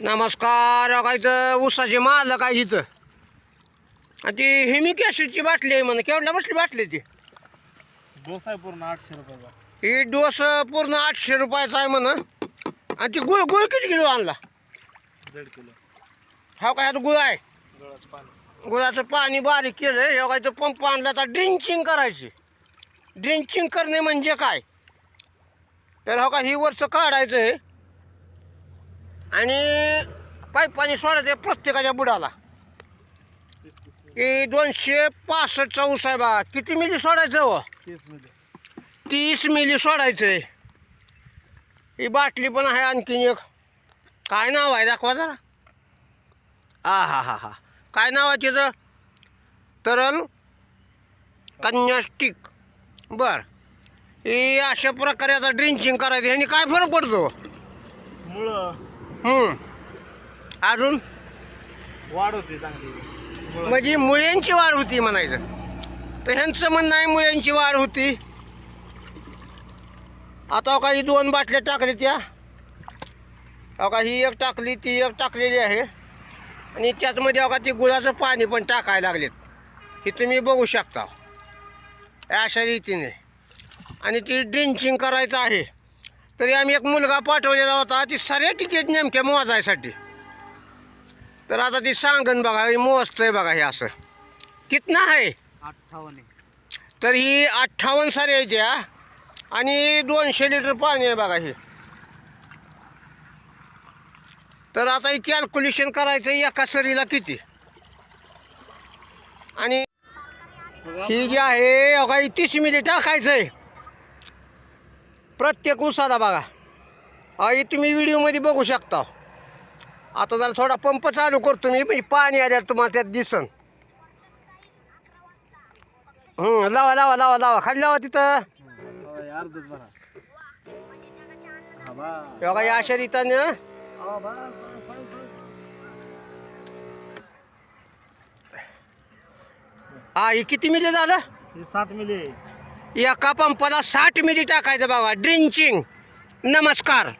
नमस्कार काय इथं ऊसाची माल काय इथं. आणि ती हिमिक ॲसिडची बाटली आहे म्हणा केवढ्या बसली बाटली ती? डोसा आहे पूर्ण आठशे रुपयाचा. ही डोस पूर्ण आठशे रुपयाचा आहे म्हणा. आणि ती गुळ गुळ किती किलो आणला? दीड किलो. हा काय आता गुळ आहे? गळाचं पाणी. गुळाचं पाणी बारीक केलं हे काय तो पंप आणला तर ड्रिंचिंग करायची. ड्रिंचिंग करणे म्हणजे काय? तर हो का ही वरचं काढायचं आहे. आणि पाईपाने सोडायचं आहे प्रत्येकाच्या बुडाला. हे दोनशे पासष्टचा ऊस आहे बा किती मिली सोडायचं हो? तीस मिली. सोडायचं आहे ही बाटली पण आहे आणखीन एक. काय नाव आहे दाखवा जरा. आ हा हा हा. काय नाव आहे तिचं? तरल कन्यास्टिक बर. ही अशा प्रकारे आता ड्रिंचिंग करायचं. ह्यानी काय फरक पडतो? मुळं. अजून? वाढ होते चांगली. म्हणजे मुळ्यांची वाढ होती म्हणायचं. तर ह्यांचं म्हणणं आहे मुळ्यांची वाढ होती. आता काही दोन बाटल्या टाकल्या त्या. अहो का ही एक टाकली ती एक टाकलेली आहे. आणि त्याचमध्ये अहो का ती गुळाचं पाणी पण टाकायला लागलेत. हे तुम्ही बघू शकता. अशा रीतीने. आणि ती ड्रिंचिंग करायचं आहे. तरी आम्ही एक मुलगा पाठवलेला होता ती किती आहेत नेमक्या मोजायसाठी? तर आता ती सांगन बघा हे मोजतंय बघा हे असं. कितना आहे? अठ्ठावन्न आहे. तर ही अठ्ठावन्न सारे आहे त्या आणि दोनशे लिटर पाणी आहे बघा हे. तर आता हे कॅल्क्युलेशन करायचं एका सरीला किती? आणि ही जी आहे अगा ही तीस मिली टाकायचं आहे प्रत्येक उसादा बघा. अहो, हे तुम्ही व्हिडिओमध्ये बघू शकता. आता जरा थोडा पंप चालू करतो मी म्हणजे पाणी आल्या तुम्हाला त्यात दिसन. हं, लावा लावा लावा लावा. खाली लावा तिथं. बघा या अशा रीतानं हा हे किती मिले झालं? सात साठ एका पंपाला साठ मिली टाकायचं बघा ड्रिंचिंग. नमस्कार.